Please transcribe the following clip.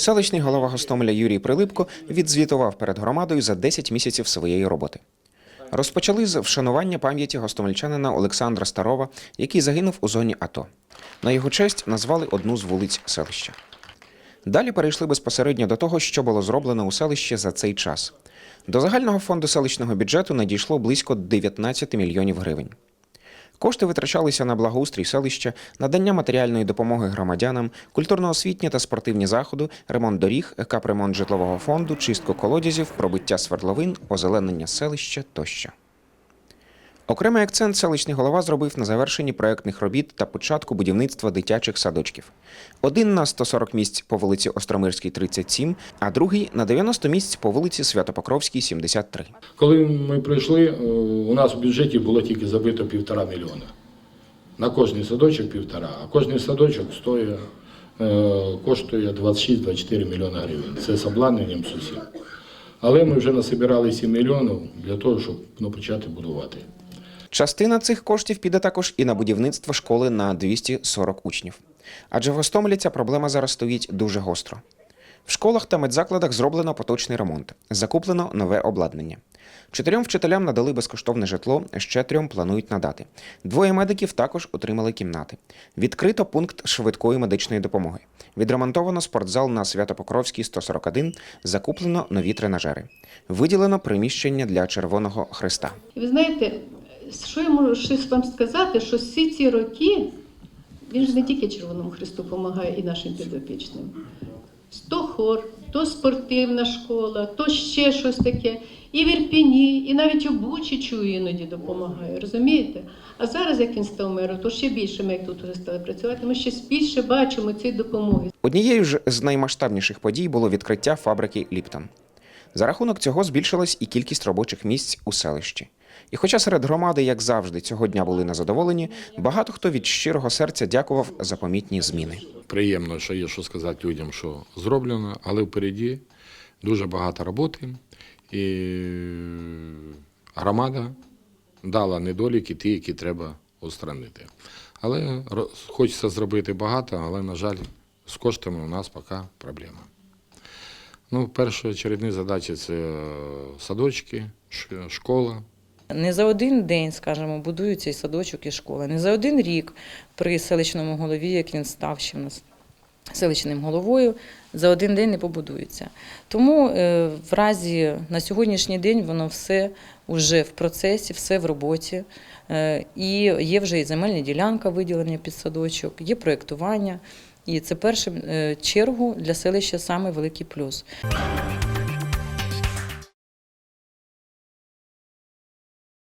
Селищний голова Гостомеля Юрій Прилипко відзвітував перед громадою за 10 місяців своєї роботи. Розпочали з вшанування пам'яті гостомельчанина Олександра Старова, який загинув у зоні АТО. На його честь назвали одну з вулиць селища. Далі перейшли безпосередньо до того, що було зроблено у селищі за цей час. До загального фонду селищного бюджету надійшло близько 19 мільйонів гривень. Кошти витрачалися на благоустрій селища, надання матеріальної допомоги громадянам, культурно-освітні та спортивні заходи, ремонт доріг, капремонт житлового фонду, чистку колодязів, пробиття свердловин, озеленення селища тощо. Окремий акцент селищний голова зробив на завершенні проектних робіт та початку будівництва дитячих садочків. Один на 140 місць по вулиці Остромирській, 37, а другий на 90 місць по вулиці Святопокровській, 73. Коли ми прийшли, е, у нас в бюджеті було тільки забито півтора мільйона. На кожний садочок півтора, а кожний садочок стоїть, е, коштує 26-24 мільйона гривень. Це з обладнанням. Але ми вже насобирали 7 мільйонів для того, щоб ну, почати будувати. Частина цих коштів піде також і на будівництво школи на 240 учнів. Адже в Гостомелі ця проблема зараз стоїть дуже гостро. В школах та медзакладах зроблено поточний ремонт, закуплено нове обладнання. Чотирьом вчителям надали безкоштовне житло, ще трьом планують надати. Двоє медиків також отримали кімнати. Відкрито пункт швидкої медичної допомоги. Відремонтовано спортзал на Святопокровській 141, закуплено нові тренажери. Виділено приміщення для Червоного Христа. Ви знаєте, що я можу щось вам сказати, що всі ці роки він ж не тільки Червоному Христу допомагає і нашим підопічним. То хор, то спортивна школа, то ще щось таке. І в Ірпіні, і навіть у Бучі чую іноді допомагає, розумієте? А зараз, як він став мером, то ще більше ми як тут вже стали працювати, ми ще більше бачимо цієї допомоги. Однією ж з наймасштабніших подій було відкриття фабрики Ліптон. За рахунок цього збільшилась і кількість робочих місць у селищі. І хоча серед громади, як завжди, цього дня були незадоволені, багато хто від щирого серця дякував за помітні зміни. Приємно, що є що сказати людям, що зроблено, але впереді дуже багато роботи. І громада дала недоліки, ті, які треба устранити. Але хочеться зробити багато, але, на жаль, з коштами у нас поки проблема. Ну, першочередні задачі це е, садочки, школа. Не за один день, скажімо, будуються і садочок, і школа. Не за один рік при селищному голові, як він став ще в нас селищним головою, за один день не побудується. Тому е, в разі на сьогоднішній день воно все вже в процесі, все в роботі. Е, І є вже і земельна ділянка виділення під садочок, є проєктування. І це перше е, чергу для селища саме великий плюс.